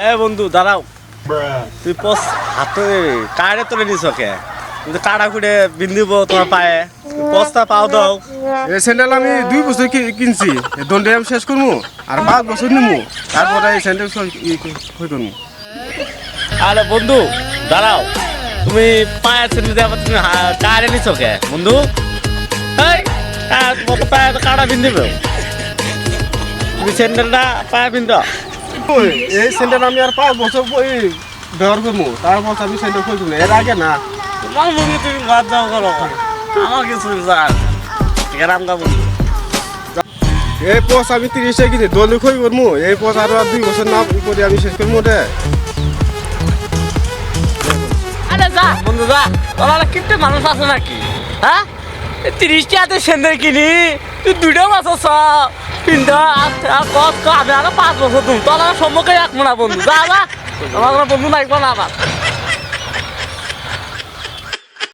এ বন্ধু দাঁড়াও। তুই পস হাতে কাড়ে তুলে নিছ কে কিন্তু কাড়া খুঁড়ে বিন্দিব তোমার পায়ে। পস্তা পাও দাও। এই স্যান্ডেল আমি দুই বছর কি- কিনছি। দণ্ডে আমি শেষ করব আর পাঁচ বছর নিমু। তারপরে এই স্যান্ডেল হয়ে করব আরে বন্ধু দাঁড়াও। তুমি পায়ের ছেলে দিয়ে আবার তুমি কাড়ে নিছ কে বন্ধু। এই তো পায়ে কাড়া বিন্দিব তুমি স্যান্ডেলটা পায়ে বিন্দ এই স্যান্ডেল আমি আর পাঁচ বছর ব্যবহার করব। তারপর আমি স্যান্ডেল খুলবো না এর আগে না। তোমার তুমি বাদ দাও করো আমার কিছু গ্রাম গা বন্ধু। এই পোস্ট আমি তিরিশে কিনি দলে খই করব। এই পোস্ট আরও দুই বছর না করে আমি শেষ করব রে আরে যা। বন্ধু যা। তোমার কিনতে মানুষ আছে নাকি? হ্যাঁ? তিরিশ টাকাতে সেন্দের কিনি। তুই দুটো মাছ আস কিন্তু আমি আরও পাঁচ বছর তুমি তোমার সম্মুখে এক মোনা বন্ধু। যা আমার কোনো বন্ধু নাই না আমার